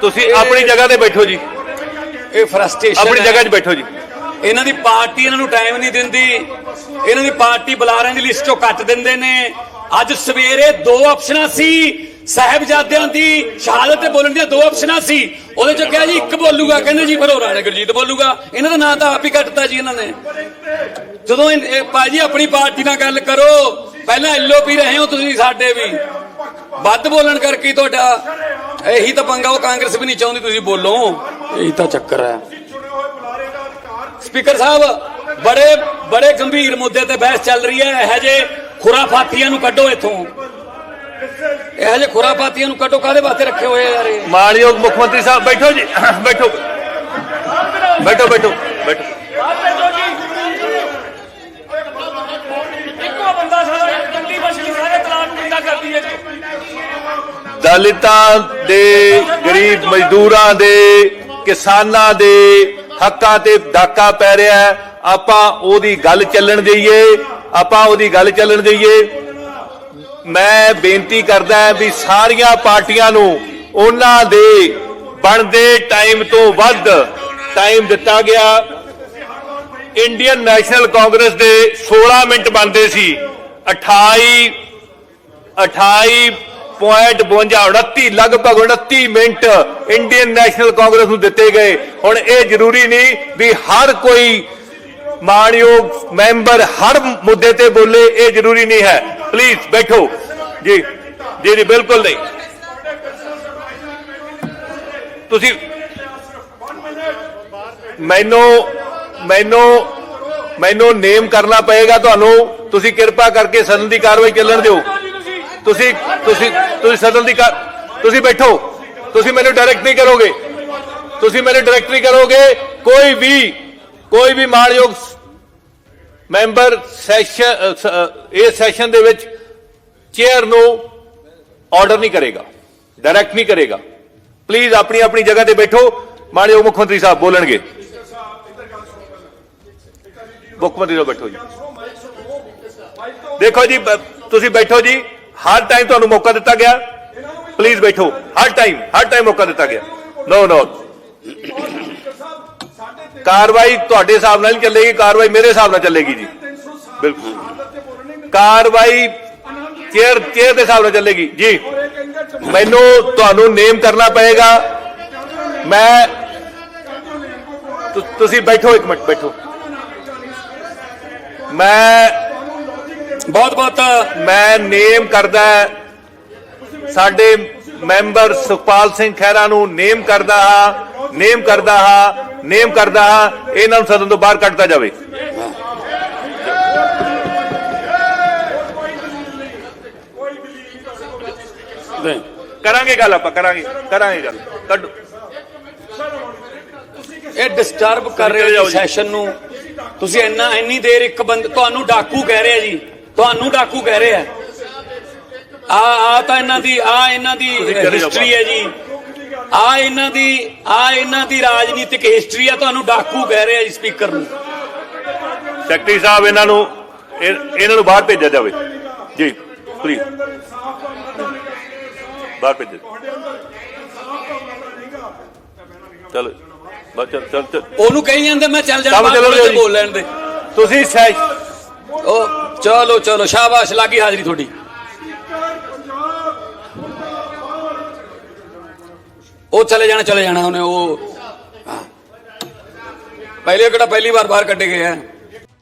ਤੁਸੀਂ ਆਪਣੀ ਜਗ੍ਹਾ ਤੇ ਬੈਠੋ ਜੀ। ਇਹ ਫਰਸਟ੍ਰੇਸ਼ਨ ਆਪਣੀ ਜਗ੍ਹਾ 'ਚ ਬੈਠੋ ਜੀ। ਇਹਨਾਂ ਦੀ ਪਾਰਟੀ ਇਹਨਾਂ ਨੂੰ ਟਾਈਮ ਨਹੀਂ ਦਿੰਦੀ। ਇਹਨਾਂ ਦੀ ਪਾਰਟੀ ਬੁਲਾਰਿਆਂ ਦੀ ਲਿਸਟ ਚੋਂ ਕੱਟ ਦਿੰਦੇ ਨੇ। ਅੱਜ ਸਵੇਰੇ ਦੋ ਆਪਸ਼ਨਾਂ ਸੀ ਸਾਹਿਬਜ਼ਾਦਿਆਂ ਦੀ ਸ਼ਹਾਦਤ ਤੇ ਬੋਲਣ ਦੀਆਂ ਦੋ ਆਪਸ਼ਨਾਂ ਸੀ। ਉਹਦੇ ਚੋਂ ਕਿਹਾ ਜੀ ਇੱਕ ਬੋਲੂਗਾ ਕਹਿੰਦੇ ਜੀ ਫਿਰ ਉਹ ਰਾਣਾ ਗੁਰਜੀਤ ਬੋਲੂਗਾ। ਇਹਨਾਂ ਦਾ ਨਾਂ ਤਾਂ ਆਪ ਹੀ ਕੱਟਤਾ ਜੀ ਇਹਨਾਂ ਨੇ। ਜਦੋਂ ਇਹ- ਭਾਜੀ ਆਪਣੀ ਪਾਰਟੀ ਨਾਲ ਗੱਲ ਕਰੋ। ਪਹਿਲਾਂ ਐਲਓਪੀ ਰਹੇ ਹੋ ਤੁਸੀਂ ਸਾਡੇ ਵੀ। ਵੱਧ ਬੋਲਣ ਕਰਕੇ ਤੁਹਾਡਾ ਇਹੀ ਤਾਂ ਪੰਗਾ ਉਹ ਕਾਂਗਰਸ ਵੀ ਨਹੀਂ ਚਾਹੁੰਦੀ ਤੁਸੀਂ ਬੋਲੋ। ਇਹੀ ਤਾਂ ਚੱਕਰ ਹੈ। ਸਪੀਕਰ ਸਾਹਿਬ ਬੜੇ ਬੜੇ ਗੰਭੀਰ ਮੁੱਦੇ ਤੇ ਬਹਿਸ ਚੱਲ ਰਹੀ ਹੈ। ਇਹ ਜੇ ਖੁਰਾਫਾਤੀਆਂ ਨੂੰ ਕੱਢੋ ਇੱਥੋਂ। ਇਹ ਜੇ ਖੁਰਾਫਾਤੀਆਂ ਨੂੰ ਕੱਢੋ ਕਾਦੇ ਵਾਸਤੇ ਰੱਖੇ ਹੋਏ ਯਾਰ ਮਾਨਯੋਗ ਮੁੱਖ ਮੰਤਰੀ ਸਾਹਿਬ ਬੈਠੋ ਜੀ। ਬੈਠੋ। ਬੈਠੋ ਬੈਠੋ। ਬੈਠੋ ਇੱਕੋ ਬੰਦਾ ਸਾਰਾ ਗੰਦੀ ਮਛਲੀ ਸਾਰੇ ਤਲਾਕ ਨੂੰ ਗੰਦਾ ਕਰਦੀ ਹੈ ਜੀ ਦਲਿਤਾਂ ਦੇ, ਗਰੀਬ ਮਜ਼ਦੂਰਾਂ ਦੇ, ਕਿਸਾਨਾਂ ਦੇ ਹੱਕਾਂ ਤੇ ਡਾਕਾ ਪੈ ਰਿਹਾ ਹੈ। ਆਪਾਂ ਉਹਦੀ ਗੱਲ ਚੱਲਣ ਦਈਏ, ਆਪਾਂ ਉਹਦੀ ਗੱਲ ਚੱਲਣ ਦਈਏ। ਮੈਂ ਬੇਨਤੀ ਕਰਦਾ ਹਾਂ ਵੀ ਸਾਰੀਆਂ ਪਾਰਟੀਆਂ ਨੂੰ ਉਹਨਾਂ ਦੇ ਬਣਦੇ ਟਾਈਮ ਤੋਂ ਵੱਧ ਟਾਈਮ ਦਿੱਤਾ ਗਿਆ। ਇੰਡੀਅਨ ਨੈਸ਼ਨਲ ਕਾਂਗਰਸ ਦੇ 16 ਮਿੰਟ ਬਣਦੇ ਸੀ। 28 28.52 ਲਗਭਗ 29 ਮਿੰਟ ਇੰਡੀਅਨ ਨੈਸ਼ਨਲ ਕਾਂਗਰਸ ਨੂੰ ਦਿੱਤੇ ਗਏ। ਹੁਣ ਇਹ ਜ਼ਰੂਰੀ ਨਹੀਂ ਵੀ ਹਰ ਕੋਈ ਮਾਣਯੋਗ ਮੈਂਬਰ ਹਰ ਮੁੱਦੇ ਤੇ ਬੋਲੇ, ਇਹ ਜ਼ਰੂਰੀ ਨਹੀਂ ਹੈ। ਪਲੀਜ਼ ਬੈਠੋ। ਜੀ ਜੀ ਜੀ, ਬਿਲਕੁਲ ਨਹੀਂ। ਤੁਸੀਂ ਮੈਨੂੰ ਮੈਨੂੰ ਮੈਨੂੰ ਨੇਮ ਕਰਨਾ ਪਏਗਾ ਤੁਹਾਨੂੰ। ਤੁਸੀਂ ਕਿਰਪਾ ਕਰਕੇ ਸਦਨ ਦੀ ਕਾਰਵਾਈ ਚੱਲਣ ਦਿਓ। ਤੁਸੀਂ ਤੁਸੀਂ ਤੁਸੀਂ ਸਦਨ ਦੀ ਕਾ- ਤੁਸੀਂ ਬੈਠੋ ਤੁਸੀਂ ਮੈਨੂੰ ਡਾਇਰੈਕਟ ਨਹੀਂ ਕਰੋਗੇ ਤੁਸੀਂ ਮੈਨੂੰ ਡਾਇਰੈਕਟ ਨਹੀਂ ਕਰੋਗੇ ਕੋਈ ਵੀ ਕੋਈ ਵੀ ਮਾਨਯੋਗ ਮੈਂਬਰ ਸੈਸ਼ਨ ਇਹ ਸੈਸ਼ਨ ਦੇ ਵਿੱਚ ਚੇਅਰ ਨੂੰ ਆਰਡਰ ਨਹੀਂ ਕਰੇਗਾ ਡਾਇਰੈਕਟ ਨਹੀਂ ਕਰੇਗਾ ਪਲੀਜ਼ ਆਪਣੀ ਆਪਣੀ ਜਗ੍ਹਾ ਤੇ ਬੈਠੋ ਮਾਨਯੋਗ ਮੁੱਖ ਮੰਤਰੀ ਸਾਹਿਬ ਬੋਲਣਗੇ ਮੁੱਖ ਮੰਤਰੀ ਸਾਹਿਬ ਬੈਠੋ ਜੀ ਦੇਖੋ ਜੀ ਬ- ਤੁਸੀਂ ਬੈਠੋ ਜੀ ਹਰ ਟਾਈਮ ਤੁਹਾਨੂੰ ਮੌਕਾ ਦਿੱਤਾ ਗਿਆ। ਪਲੀਜ਼ ਬੈਠੋ। ਹਰ ਟਾਈਮ ਹਰ ਟਾਈਮ ਮੌਕਾ ਦਿੱਤਾ ਗਿਆ। ਨੋ ਨੋ ਕਾਰਵਾਈ ਤੁਹਾਡੇ ਹਿਸਾਬ ਨਾਲ ਨਹੀਂ ਚੱਲੇਗੀ, ਕਾਰਵਾਈ ਮੇਰੇ ਹਿਸਾਬ ਨਾਲ ਚੱਲੇਗੀ ਜੀ। ਬਿਲਕੁਲ। ਕਾਰਵਾਈ ਚੇਅਰ ਚੇਅਰ ਦੇ ਹਿਸਾਬ ਨਾਲ ਚੱਲੇਗੀ। ਜੀ, ਮੈਨੂੰ ਤੁਹਾਨੂੰ ਨੇਮ ਕਰਨਾ ਪਏਗਾ। ਮੈਂ ਤੁਸੀਂ ਬੈਠੋ ਇੱਕ ਮਿੰਟ, ਬੈਠੋ। ਮੈਂ ਬਹੁਤ ਬਹੁਤ ਮੈਂ ਨੇਮ ਕਰਦਾ ਸਾਡੇ ਮੈਂਬਰ ਸੁਖਪਾਲ ਸਿੰਘ ਖਹਿਰਾ ਨੂੰ ਨੇਮ ਕਰਦਾ ਹਾਂ ਨੇਮ ਕਰਦਾ ਹਾਂ ਨੇਮ ਕਰਦਾ ਹਾਂ ਇਹਨਾਂ ਨੂੰ ਸਦਨ ਤੋਂ ਬਾਹਰ ਕੱਢਤਾ ਜਾਵੇ। ਕਰਾਂਗੇ ਗੱਲ ਆਪਾਂ ਕਰਾਂਗੇ ਕਰਾਂਗੇ ਗੱਲ। ਕੱਢੋ। ਇਹ ਡਿਸਟਰਬ ਕਰ ਰਹੇ ਹੋ। ਸੈਸ਼ਨ ਨੂੰ। ਤੁਸੀਂ ਇੰਨਾ ਇੰਨੀ ਦੇਰ ਇੱਕ ਬੰਦ ਤੁਹਾਨੂੰ ਡਾਕੂ ਕਹਿ ਰਿਹਾ ਜੀ। ਤੁਹਾਨੂੰ ਡਾਕੂ ਕਹਿ ਰਿਹਾ ਆ। ਆ ਤਾਂ ਇਹਨਾਂ ਦੀ ਆ ਇਹਨਾਂ ਦੀ ਹਿਸਟਰੀ ਹੈ ਜੀ। ਆ ਇਹਨਾਂ ਦੀ ਆ ਇਹਨਾਂ ਦੀ ਰਾਜਨੀਤਿਕ ਹਿਸਟਰੀ ਆ ਤੁਹਾਨੂੰ ਡਾਕੂ ਕਹਿ ਰਿਹਾ ਜੀ ਸਪੀਕਰ ਨੂੰ। ਸੈਕਟਰੀ ਸਾਹਿਬ ਇਹਨਾਂ ਨੂੰ ਇਹ- ਇਹਨਾਂ ਨੂੰ ਬਾਹਰ ਭੇਜਿਆ ਜਾਵੇ। ਜੀ ਪਲੀਜ਼ ਬਾਹਰ ਭੇਜੋ ਚਲੋ ਬਸ ਚੱਲ ਚੱਲ ਉਹਨੂੰ ਕਹੀ ਜਾਂਦੇ ਮੈਂ ਚੱਲ ਜਾਣਾ ਬੋਲ ਲੈਣ ਦੇ। ਤੁਸੀਂ ਸੈ ਉਹ ਚਲੋ ਚਲੋ, ਸ਼ਾਬਾਸ਼, ਲੱਗੀ ਹਾਜ਼ਰੀ ਤੁਹਾਡੀ। ਉਹ ਚਲੇ ਜਾਣਾ ਚਲੇ ਜਾਣਾ, ਉਹਨੇ ਉਹ ਪਹਿਲੇ ਕਿਹੜਾ ਪਹਿਲੀ ਵਾਰ ਬਾਹਰ ਕੱਢੇ ਗਏ ਆ।